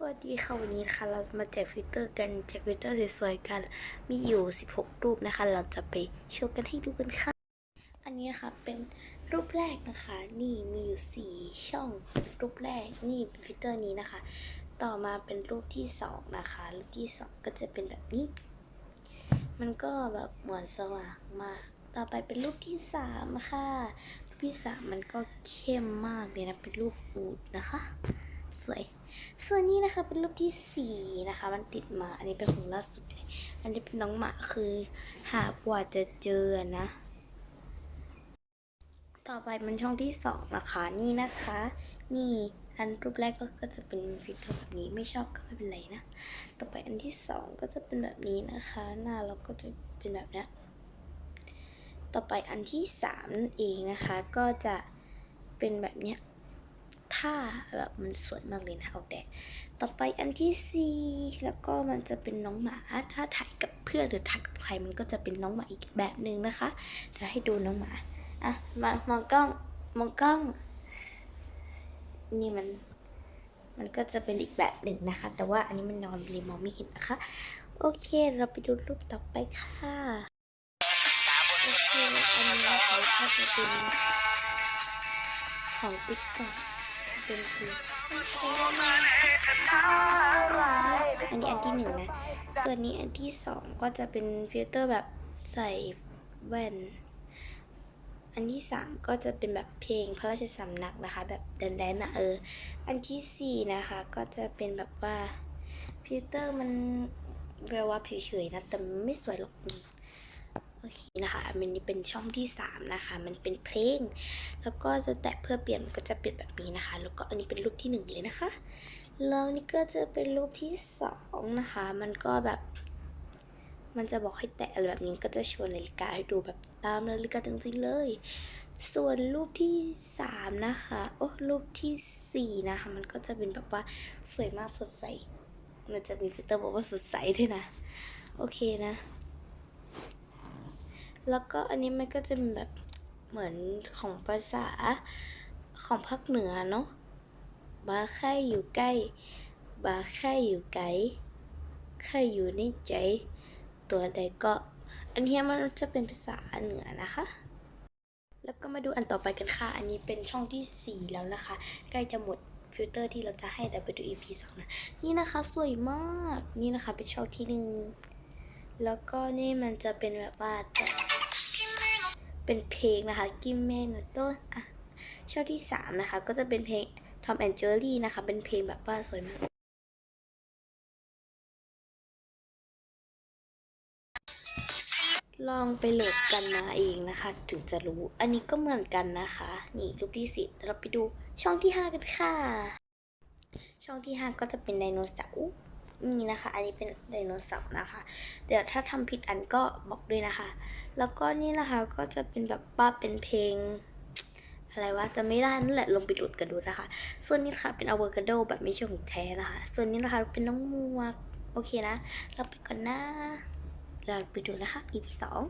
สวัสดีค่ะวันนี้นะคะเราจะมาแจกฟิลเตอร์กันแจกฟิลเตอร์สวยๆกัน มีอยู่ 16 รูปนะคะ เราจะไปโชว์กันให้ดูกันค่ะ อันนี้นะคะเป็นรูปแรกนะคะ นี่มีอยู่ 4 ช่อง รูปแรกนี่เป็นฟิลเตอร์นี้นะคะ ต่อมาเป็นรูปที่ 2 นะคะ รูปที่ 2 ก็จะเป็นแบบนี้ มันก็แบบเหมือนสว่างมาก ต่อไปเป็นรูปที่ 3 ค่ะ รูปที่ 3 มันก็เข้มมากเลยนะเป็นรูปอูดนะคะ สวย ส่วนนี้นะคะเป็นรูปที่4นะคะ มันติดมา อันนี้เป็นของล่าสุดเลยอันนี้เป็นน้องหมาคือหากว่าจะเจอนะ ต่อไปเป็นช่องที่2นะคะนี่นะคะ นี่อันรูปแรกก็ก็จะเป็นฟิลเตอร์แบบนี้ไม่ชอบก็ไม่เป็นไรนะ ต่อไปอันที่2ก็จะเป็นแบบนี้นะคะ หน้าเราก็จะเป็นแบบนี้ต่อไปอันที่3นั่นเองนะคะ ก็จะเป็นแบบเนี้ย ถ้าแบบมันสวยมากเลยนะออกแดดต่อไปอันที่สี่แล้วก็มันจะเป็นน้องหมา ถ้าถ่ายกับเพื่อนหรือถ่ายกับใครมันก็จะเป็นน้องหมาอีกแบบหนึ่งนะคะจะให้ดูน้องหมาอะมามองกล้องมองกล้อง นี่มันมันก็จะเป็นอีกแบบหนึ่งนะคะ แต่ว่าอันนี้มันนอนเลยมองไม่เห็นนะคะ โอเค เราไปดูรูปต่อไปค่ะโอเคอันนี้นะคะก็จะเป็นของติ๊กต็อก เป็นคืออันนี้อันที่หนึ่งนะ ส่วนนี้อันที่สองก็จะเป็นฟิลเตอร์แบบใส่แว่น อันที่สามก็จะเป็นแบบเพลงพระราชสำนักนะคะ แบบแดนๆนะเออ อันที่สี่นะคะก็จะเป็นแบบว่าฟิลเตอร์มันแวววับเฉยๆนะ แต่ไม่สวยหรอก โอเคนะคะอันนี้เป็นช่องที่สามนะคะ มันเป็นเพลง แล้วก็จะแตะเพื่อเปลี่ยนมันก็จะเปลี่ยนแบบนี้นะคะ แล้วก็อันนี้เป็นรูปที่หนึ่งเลยนะคะ แล้วนี่ก็จะเป็นรูปที่สองนะคะ มันก็แบบ มันจะบอกให้แตะอะไรแบบนี้ก็จะชวนนาฬิกาให้ดูแบบตามนาฬิกาจริงๆเลย ส่วนรูปที่สามนะคะ โอ้รูปที่สี่นะคะ มันก็จะเป็นแบบว่าสวยมากสดใส มันจะมีฟิลเตอร์บอกว่าสดใสด้วยนะ โอเคนะ แล้วก็อันนี้มันก็จะเป็นแบบเหมือนของภาษาของภาคเหนือเนาะบาแค่อยู่ใกล้ บาแค่อยู่ไกลแค่อยู่ในใจ ตัวใดก็ อันนี้มันจะเป็นภาษาเหนือนะคะแล้วก็มาดูอันต่อไปกันค่ะ อันนี้เป็นช่องที่ 4 แล้วนะคะ ใกล้จะหมดฟิลเตอร์ที่เราจะให้แต่ไปดู EP 2นะ นี่นะคะสวยมาก นี่นะคะเป็นช่องที่หนึ่ง แล้วก็นี่มันจะเป็นแบบว่าแต่ เป็นเพลงนะคะ กิมเมนต้นอะช่องที่3นะคะ ก็จะเป็นเพลง Tom and Jerry นะคะ เป็นเพลงแบบว่าสวยมากลองไปโหลดกันมาเองนะคะ ถึงจะรู้ อันนี้ก็เหมือนกันนะคะ นี่รูปที่สิเราไปดูช่องที่ 5 กันค่ะ ช่องที่ 5 ก็จะเป็นไดโนเสาร์ นี่นะคะ อันนี้เป็นไดโนเสาร์นะคะ เดี๋ยวถ้าทำผิดอันก็บอกด้วยนะคะ แล้วก็นี่นะคะก็จะเป็นแบบว่าเป็นเพลง อะไรวะจะไม่ได้นั่นแหละลงไปดูดกันดูนะคะ ส่วนนี้นะคะเป็นอะโวคาโดแบบไม่ใช่ของแท้นะคะ ส่วนนี้นะคะเป็นน้องมวกโอเคนะ เราไปก่อนนะเราไปดูนะคะ EP สอง